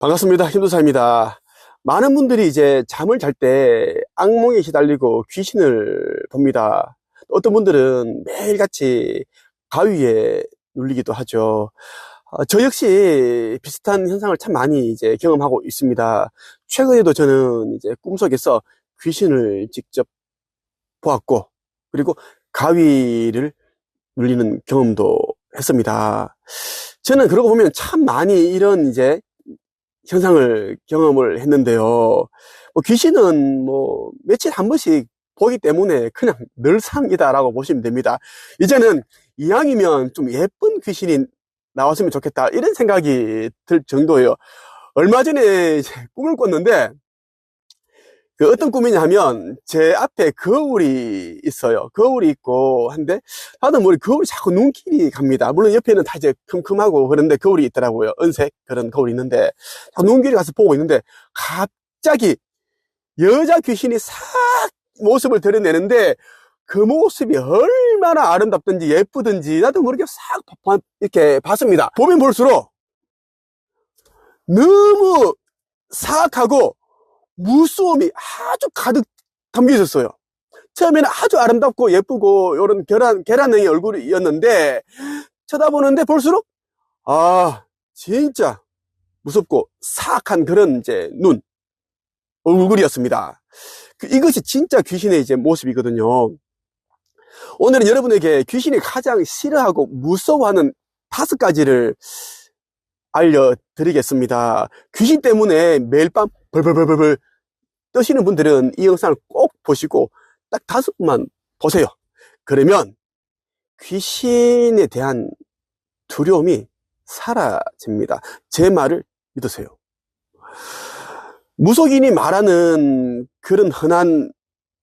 반갑습니다. 힘도사입니다. 많은 분들이 이제 잠을 잘 때 악몽에 시달리고 귀신을 봅니다. 어떤 분들은 매일같이 가위에 눌리기도 하죠. 어, 저 역시 비슷한 현상을 참 많이 이제 경험하고 있습니다. 최근에도 저는 이제 꿈속에서 귀신을 직접 보았고, 그리고 가위를 눌리는 경험도 했습니다. 저는 그러고 보면 참 많이 이런 이제 현상을 경험을 했는데요. 뭐 귀신은 뭐 며칠 한 번씩 보기 때문에 그냥 늘상이다라고 보시면 됩니다. 이제는 이왕이면 좀 예쁜 귀신이 나왔으면 좋겠다 이런 생각이 들 정도예요. 얼마 전에 꿈을 꿨는데 그 어떤 꿈이냐 하면 제 앞에 거울이 있어요. 거울이 있고 한데 하다 보니 거울이 자꾸 눈길이 갑니다. 물론 옆에는 다 이제 큼큼하고 그런데 거울이 있더라고요. 은색 그런 거울이 있는데 눈길이 가서 보고 있는데 갑자기 여자 귀신이 싹 모습을 드러내는데 그 모습이 얼마나 아름답든지 예쁘든지 나도 모르게 싹 봐- 이렇게 봤습니다. 보면 볼수록 너무 사악하고 무서움이 아주 가득 담겨 있었어요. 처음에는 아주 아름답고 예쁘고 이런 계란 계란형의 얼굴이었는데 쳐다보는데 볼수록 아 진짜 무섭고 사악한 그런 이제 눈 얼굴이었습니다. 그- 이것이 진짜 귀신의 이제 모습이거든요. 오늘은 여러분에게 귀신이 가장 싫어하고 무서워하는 다섯 가지를 알려드리겠습니다. 귀신 때문에 매일 밤 벌벌벌벌 떠시는 분들은 이 영상을 꼭 보시고 딱 다섯 분만 보세요. 그러면 귀신에 대한 두려움이 사라집니다. 제 말을 믿으세요. 무속인이 말하는 그런 흔한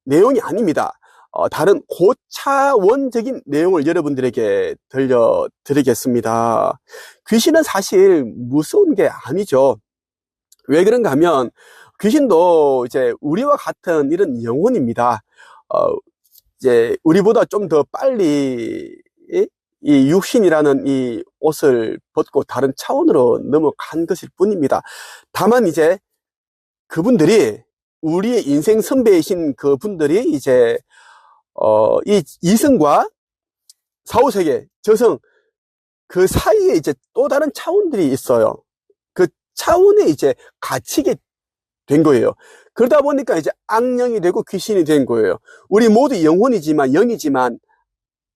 내용이 아닙니다. 어, 다른 고차원적인 내용을 여러분들에게 들려드리겠습니다. 귀신은 사실 무서운 게 아니죠. 왜 그런가 하면 귀신도 이제 우리와 같은 이런 영혼입니다. 어, 이제 우리보다 좀 더 빨리 이, 이 육신이라는 이 옷을 벗고 다른 차원으로 넘어간 것일 뿐입니다. 다만 이제 그분들이 우리의 인생 선배이신 그분들이 이제 어, 이 이승과 사후세계, 저승 그 사이에 이제 또 다른 차원들이 있어요. 그 차원에 이제 갇히게 된 거예요. 그러다 보니까 이제 악령이 되고 귀신이 된 거예요. 우리 모두 영혼이지만 영이지만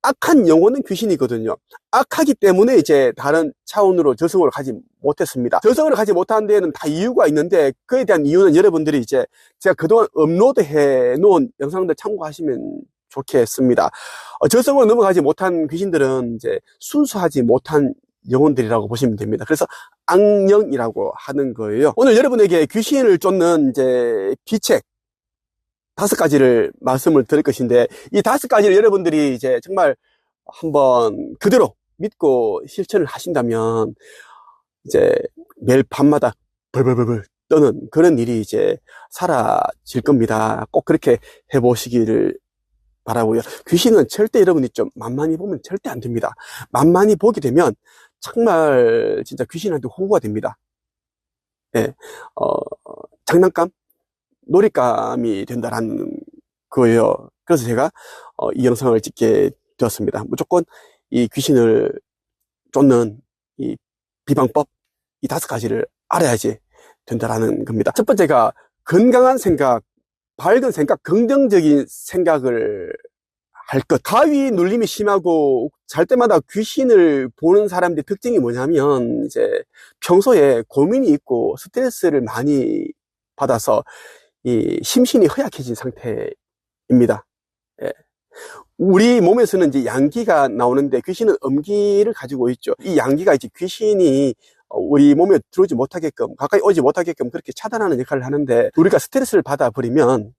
악한 영혼은 귀신이거든요. 악하기 때문에 이제 다른 차원으로 저승으로 가지 못했습니다. 저승으로 가지 못한 데에는 다 이유가 있는데 그에 대한 이유는 여러분들이 이제 제가 그동안 업로드해 놓은 영상들 참고하시면 좋겠습니다. 어, 저승으로 넘어가지 못한 귀신들은 이제 순수하지 못한 영혼들이라고 보시면 됩니다. 그래서 악령이라고 하는 거예요. 오늘 여러분에게 귀신을 쫓는 이제 비책 다섯 가지를 말씀을 드릴 것인데 이 다섯 가지를 여러분들이 이제 정말 한번 그대로 믿고 실천을 하신다면 이제 매일 밤마다 벌벌벌벌 떠는 그런 일이 이제 사라질 겁니다. 꼭 그렇게 해보시기를 바라고요. 귀신은 절대 여러분이 좀 만만히 보면 절대 안 됩니다. 만만히 보게 되면 정말 진짜 귀신한테 호구가 됩니다. 예, 어, 장난감, 놀잇감이 된다라는 거예요. 그래서 제가 어, 이 영상을 찍게 되었습니다. 무조건 이 귀신을 쫓는 이 비방법 이 다섯 가지를 알아야지 된다라는 겁니다. 첫 번째가 건강한 생각, 밝은 생각, 긍정적인 생각을 할 것. 가위 눌림이 심하고 잘 때마다 귀신을 보는 사람들의 특징이 뭐냐면 이제 평소에 고민이 있고 스트레스를 많이 받아서 이 심신이 허약해진 상태입니다. 예. 우리 몸에서는 이제 양기가 나오는데 귀신은 음기를 가지고 있죠. 이 양기가 이제 귀신이 어, 우리 몸에 들어오지 못하게끔 가까이 오지 못하게끔 그렇게 차단하는 역할을 하는데 우리가 스트레스를 받아 버리면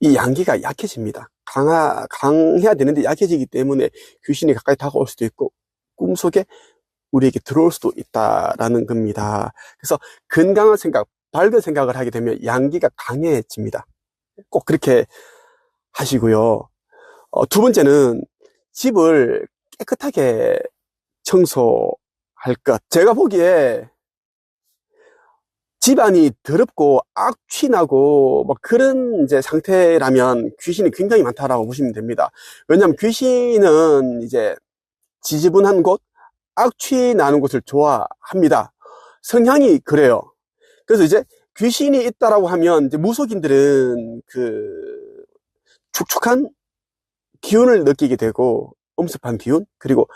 이 양기가 약해집니다. 강하, 강해야 되는데 약해지기 때문에 귀신이 가까이 다가올 수도 있고 꿈속에 우리에게 들어올 수도 있다라는 겁니다. 그래서 건강한 생각, 밝은 생각을 하게 되면 양기가 강해집니다. 꼭 그렇게 하시고요. 어, 두 번째는 집을 깨끗하게 청소할 것. 제가 보기에 집안이 더럽고 악취나고 뭐 그런 이제 상태라면 귀신이 굉장히 많다라고 보시면 됩니다. 왜냐하면 귀신은 이제 지지분한 곳, 악취 나는 곳을 좋아합니다. 성향이 그래요. 그래서 이제 귀신이 있다라고 하면 이제 무속인들은 그 축축한 기운을 느끼게 되고 엄습한 기운 그리고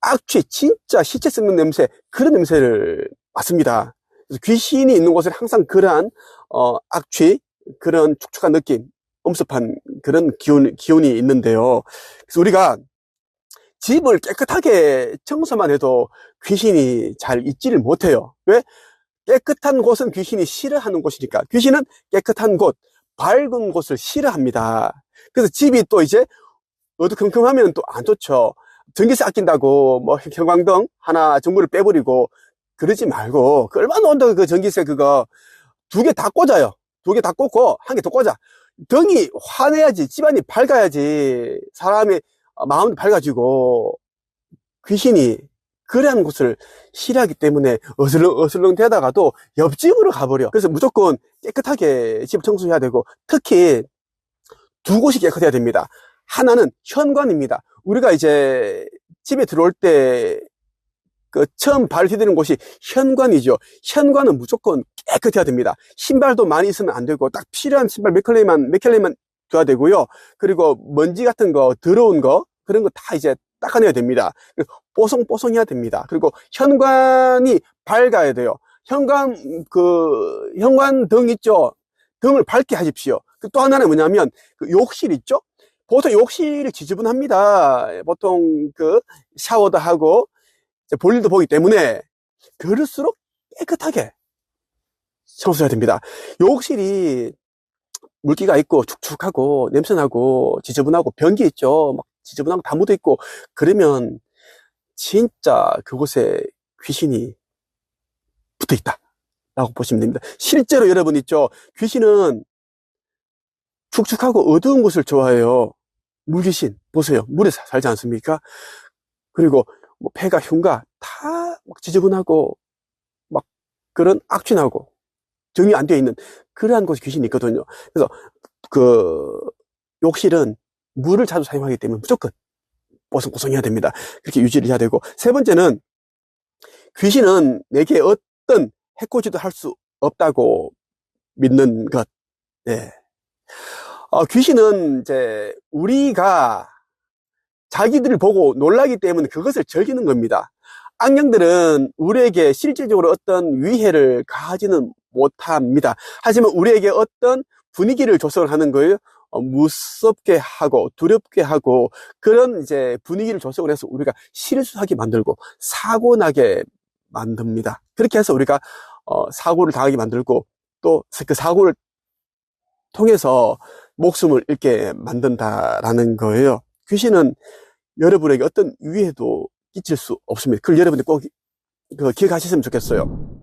악취 진짜 시체 썩는 냄새 그런 냄새를 맡습니다. 귀신이 있는 곳에 항상 그러한 어, 악취 그런 축축한 느낌 엄습한 그런 기운, 기운이 있는데요. 그래서 우리가 집을 깨끗하게 청소만 해도 귀신이 잘 있지를 못해요. 왜? 깨끗한 곳은 귀신이 싫어하는 곳이니까. 귀신은 깨끗한 곳, 밝은 곳을 싫어합니다. 그래서 집이 또 이제 어두컴컴하면 또 안 좋죠. 전기세 아낀다고 뭐 형광등 하나 전부를 빼버리고 그러지 말고 그 얼마 나 온다고 그 전기세 그거 두 개 다 꽂아요. 두 개 다 꽂고 한 개 더 꽂아. 등이 환해야지 집안이 밝아야지 사람의 마음도 밝아지고 귀신이 그러한 곳을 싫어하기 때문에 어슬렁 어슬렁 대다가도 옆집으로 가버려. 그래서 무조건 깨끗하게 집 청소해야 되고 특히 두 곳이 깨끗해야 됩니다. 하나는 현관입니다. 우리가 이제 집에 들어올 때 그 처음 발을 디디는 곳이 현관이죠. 현관은 무조건 깨끗해야 됩니다. 신발도 많이 있으면 안 되고 딱 필요한 신발 몇 켤레만 몇 켤레만 둬야 되고요. 그리고 먼지 같은 거 더러운 거 그런 거 다 이제 닦아내야 됩니다. 뽀송뽀송해야 됩니다. 그리고 현관이 밝아야 돼요. 현관 그 현관 등 있죠. 등을 밝게 하십시오. 그또 하나는 뭐냐면 그 욕실 있죠. 보통 욕실이 지저분합니다. 보통 그 샤워도 하고 볼 일도 보기 때문에 그럴수록 깨끗하게 청소해야 됩니다. 욕실이 물기가 있고 축축하고 냄새나고 지저분하고 변기 있죠. 막 지저분하고 다 묻어 있고 그러면 진짜 그곳에 귀신이 붙어 있다. 라고 보시면 됩니다. 실제로 여러분 있죠. 귀신은 축축하고 어두운 곳을 좋아해요. 물귀신 보세요. 물에 사- 살지 않습니까? 그리고 뭐 폐가 흉가 다 막 지저분하고 막 그런 악취나고 정리 안 되어 있는 그러한 곳에 귀신이 있거든요. 그래서 그 욕실은 물을 자주 사용하기 때문에 무조건 뽀송뽀송해야 됩니다. 그렇게 유지를 해야 되고 세 번째는 귀신은 내게 어떤 해코지도 할 수 없다고 믿는 것. 네. 어, 귀신은 이제 우리가 자기들을 보고 놀라기 때문에 그것을 즐기는 겁니다. 악령들은 우리에게 실질적으로 어떤 위해를 가하지는 못합니다. 하지만 우리에게 어떤 분위기를 조성을 하는 거예요. 어, 무섭게 하고 두렵게 하고 그런 이제 분위기를 조성을 해서 우리가 실수하게 만들고 사고 나게 만듭니다. 그렇게 해서 우리가 어, 사고를 당하게 만들고 또 그 사고를 통해서 목숨을 잃게 만든다라는 거예요. 귀신은 여러분에게 어떤 위해도 끼칠 수 없습니다. 그걸 여러분들 꼭그 기억하셨으면 좋겠어요.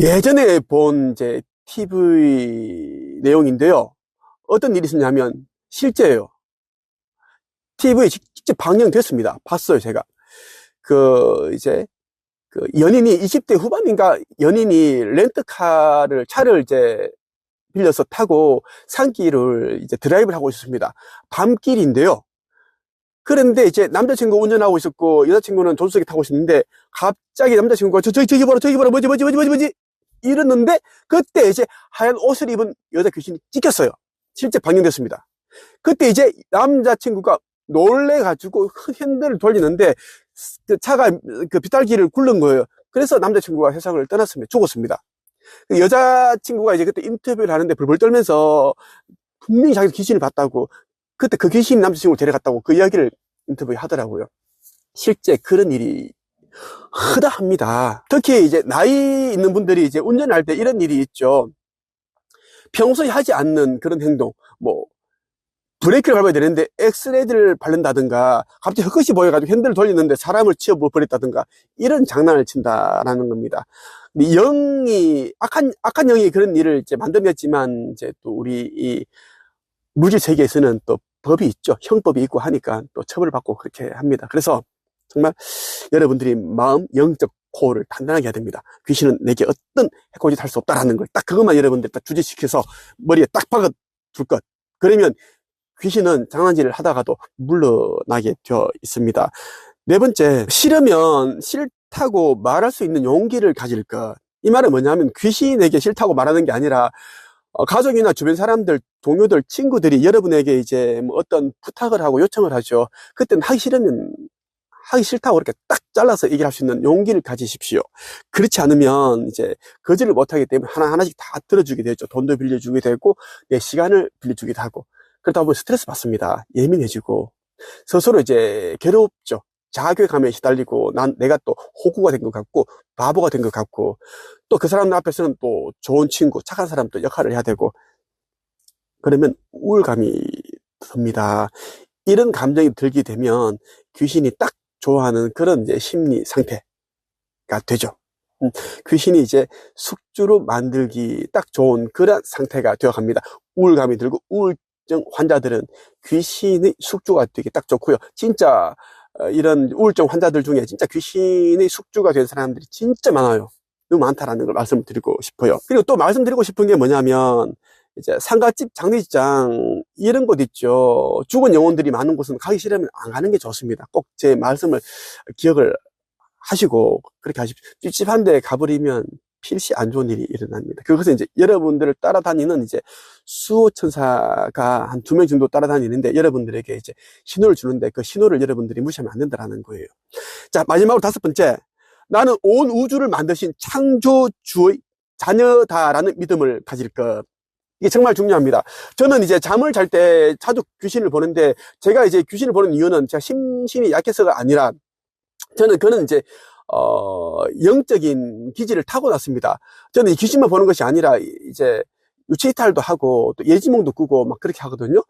예전에 본 이제 TV 내용인데요. 어떤 일이 있었냐면 실제예요. TV에 직접 방영됐습니다. 봤어요, 제가. 그 이제 그 연인이 20대 후반인가 연인이 렌트카를 차를 이제 빌려서 타고 산길을 이제 드라이브를 하고 있었습니다. 밤길인데요. 그런데 이제 남자친구 운전하고 있었고 여자친구는 조수석에 타고 있었는데 갑자기 남자친구가 저, 저기 저기 봐라 저기 봐라 뭐지 뭐지 뭐지 뭐지 뭐지 이랬는데 그때 이제 하얀 옷을 입은 여자 귀신이 찍혔어요. 실제 방영됐습니다. 그때 이제 남자친구가 놀래가지고 핸들을 돌리는데 그 차가 그 비탈길을 굴른 거예요. 그래서 남자친구가 세상을 떠났습니다. 죽었습니다. 그 여자친구가 이제 그때 인터뷰를 하는데 벌벌 떨면서 분명히 자기 귀신을 봤다고 그때 그 귀신이 남자친구를 데려갔다고 그 이야기를 인터뷰에 하더라고요. 실제 그런 일이 허다합니다. 특히 이제 나이 있는 분들이 이제 운전할 때 이런 일이 있죠. 평소에 하지 않는 그런 행동, 뭐 브레이크를 밟아야 되는데 엑스레이드를 바른다든가 갑자기 헛것이 보여가지고 핸들을 돌리는데 사람을 치워버렸다든가 이런 장난을 친다라는 겁니다. 영이 악한 악한 영이 그런 일을 이제 만들었지만 이제 또 우리 이 물질 세계에서는 또 법이 있죠. 형법이 있고 하니까 또 처벌을 받고 그렇게 합니다. 그래서 정말 여러분들이 마음, 영적 코어를 단단하게 해야 됩니다. 귀신은 내게 어떤 해코지 할수 없다라는 걸 딱 그것만 여러분들 딱 주제시켜서 머리에 딱 박아 둘 것. 그러면 귀신은 장난질을 하다가도 물러나게 되어 있습니다. 네 번째, 싫으면 싫다고 말할 수 있는 용기를 가질 것. 이 말은 뭐냐면 귀신에게 싫다고 말하는 게 아니라 어, 가족이나 주변 사람들, 동료들, 친구들이 여러분에게 이제 뭐 어떤 부탁을 하고 요청을 하죠. 그때는 하기 싫으면 하기 싫다고 이렇게 딱 잘라서 얘기할 수 있는 용기를 가지십시오. 그렇지 않으면 이제 거절을 못하기 때문에 하나하나씩 다 들어주게 되죠. 돈도 빌려주게 되고 내 시간을 빌려주기도 하고 그러다 보면 스트레스 받습니다. 예민해지고 스스로 이제 괴롭죠. 자괴감에 시달리고 난 내가 또 호구가 된 것 같고 바보가 된 것 같고 또 그 사람 앞에서는 또 좋은 친구, 착한 사람 또 역할을 해야 되고 그러면 우울감이 듭니다. 이런 감정이 들게 되면 귀신이 딱 좋아하는 그런 이제 심리 상태가 되죠. 음, 귀신이 이제 숙주로 만들기 딱 좋은 그런 상태가 되어 갑니다. 우울감이 들고 우울증 환자들은 귀신의 숙주가 되기 딱 좋고요. 진짜 어, 이런 우울증 환자들 중에 진짜 귀신의 숙주가 된 사람들이 진짜 많아요. 너무 많다라는 걸 말씀을 드리고 싶어요. 그리고 또 말씀드리고 싶은 게 뭐냐면 이제 상가집, 장례식장 이런 곳 있죠. 죽은 영혼들이 많은 곳은 가기 싫으면 안 가는 게 좋습니다. 꼭 제 말씀을 기억을 하시고 그렇게 하십시오. 찝찝한 데 가버리면 필시 안 좋은 일이 일어납니다. 그것은 이제 여러분들을 따라다니는 이제 수호 천사가 한 두 명 정도 따라다니는데 여러분들에게 이제 신호를 주는데 그 신호를 여러분들이 무시하면 안 된다라는 거예요. 자, 마지막으로 다섯 번째. 나는 온 우주를 만드신 창조주의 자녀다라는 믿음을 가질 것. 이게 정말 중요합니다. 저는 이제 잠을 잘 때 자주 귀신을 보는데 제가 이제 귀신을 보는 이유는 제가 심신이 약해서가 아니라 저는 그는 이제 어 영적인 기질을 타고났습니다. 저는 이 귀신만 보는 것이 아니라 이제 유체이탈도 하고 또 예지몽도 꾸고 막 그렇게 하거든요.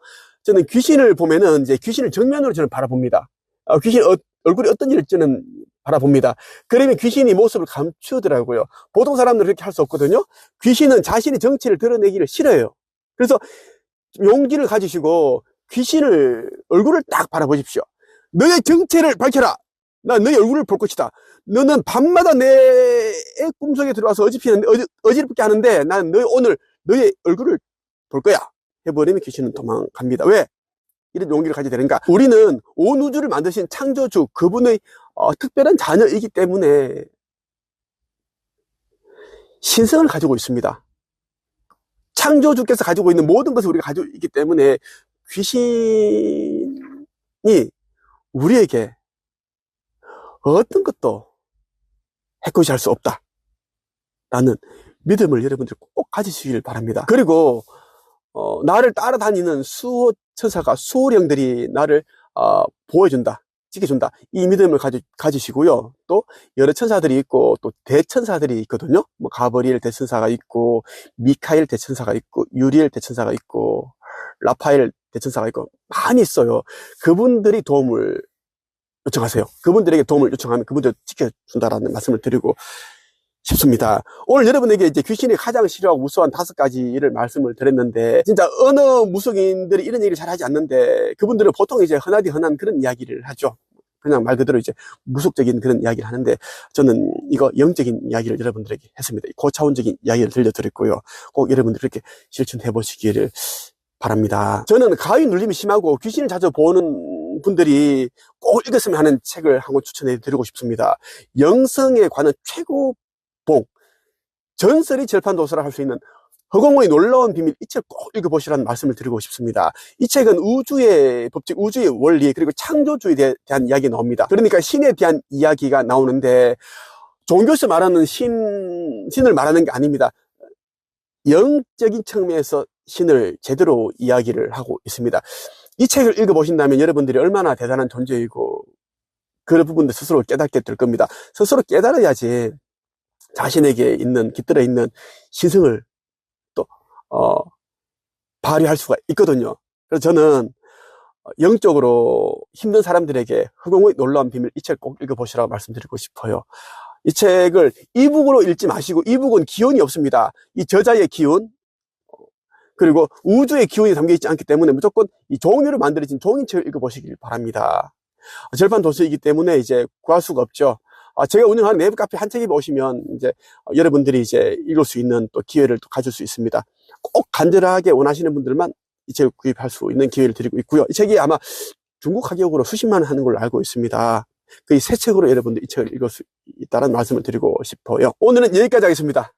저는 귀신을 보면은 이제 귀신을 정면으로 저는 바라봅니다. 어, 귀신 어, 얼굴이 어떤 일을 저는 바라봅니다. 그러면 귀신이 모습을 감추더라고요. 보통 사람들은 그렇게 할 수 없거든요. 귀신은 자신의 정체를 드러내기를 싫어해요. 그래서 용기를 가지시고 귀신을 얼굴을 딱 바라보십시오. 너의 정체를 밝혀라. 나 너의 얼굴을 볼 것이다. 너는 밤마다 내 꿈속에 들어와서 어지피는 어지, 어지럽게 하는데 나는 너의 오늘 너의 얼굴을 볼 거야. 해버리면 귀신은 도망갑니다. 왜? 이런 용기를 가지게 되는가? 우리는 온 우주를 만드신 창조주 그분의 어, 특별한 자녀이기 때문에 신성을 가지고 있습니다. 창조주께서 가지고 있는 모든 것을 우리가 가지고 있기 때문에 귀신이 우리에게 어떤 것도 해코지할 수 없다. 라는 믿음을 여러분들 꼭 가지시길 바랍니다. 그리고 어, 나를 따라다니는 수호 천사가 수호령들이 나를 어, 보여준다. 지켜준다. 이 믿음을 가지, 가지시고요. 또 여러 천사들이 있고 또 대천사들이 있거든요. 뭐 가브리엘 대천사가 있고 미카엘 대천사가 있고 유리엘 대천사가 있고 라파엘 대천사가 있고 많이 있어요. 그분들이 도움을 요청하세요. 그분들에게 도움을 요청하면 그분들 지켜준다라는 말씀을 드리고 싶습니다. 오늘 여러분에게 이제 귀신이 가장 싫어하고 무서운 다섯 가지를 말씀을 드렸는데, 진짜 어느 무속인들이 이런 얘기를 잘 하지 않는데, 그분들은 보통 이제 흔하디 흔한 그런 이야기를 하죠. 그냥 말 그대로 이제 무속적인 그런 이야기를 하는데, 저는 이거 영적인 이야기를 여러분들에게 했습니다. 고차원적인 이야기를 들려드렸고요. 꼭 여러분들 이렇게 실천해 보시기를 바랍니다. 저는 가위 눌림이 심하고 귀신을 자주 보는 분들이 꼭 읽었으면 하는 책을 한 권 추천해 드리고 싶습니다. 영성에 관한 최고 복, 전설이 절판 도서라 할 수 있는 허공의 놀라운 비밀 이 책 꼭 읽어보시라는 말씀을 드리고 싶습니다. 이 책은 우주의 법칙, 우주의 원리 그리고 창조주에 대한 이야기 나옵니다. 그러니까 신에 대한 이야기가 나오는데 종교에서 말하는 신, 신을 말하는 게 아닙니다. 영적인 측면에서 신을 제대로 이야기를 하고 있습니다. 이 책을 읽어보신다면 여러분들이 얼마나 대단한 존재이고 그런 부분들 스스로 깨닫게 될 겁니다. 스스로 깨달아야지 자신에게 있는 깃들어 있는 신성을 또 어, 발휘할 수가 있거든요. 그래서 저는 영적으로 힘든 사람들에게 흑공의 놀라운 비밀 이 책 꼭 읽어보시라고 말씀드리고 싶어요. 이 책을 이북으로 읽지 마시고 이북은 기운이 없습니다. 이 저자의 기운 그리고 우주의 기운이 담겨 있지 않기 때문에 무조건 이 종이로 만들어진 종이책을 읽어보시길 바랍니다. 절판 도서이기 때문에 이제 구할 수가 없죠. 아, 제가 운영하는 네이버 카페 한 책이 오시면 이제 어, 여러분들이 이제 읽을 수 있는 또 기회를 또 가질 수 있습니다. 꼭 간절하게 원하시는 분들만 이 책을 구입할 수 있는 기회를 드리고 있고요. 이 책이 아마 중국 가격으로 수십만 원 하는 걸로 알고 있습니다. 그 새 책으로 여러분들 이 책을 읽을 수 있다는 말씀을 드리고 싶어요. 오늘은 여기까지 하겠습니다.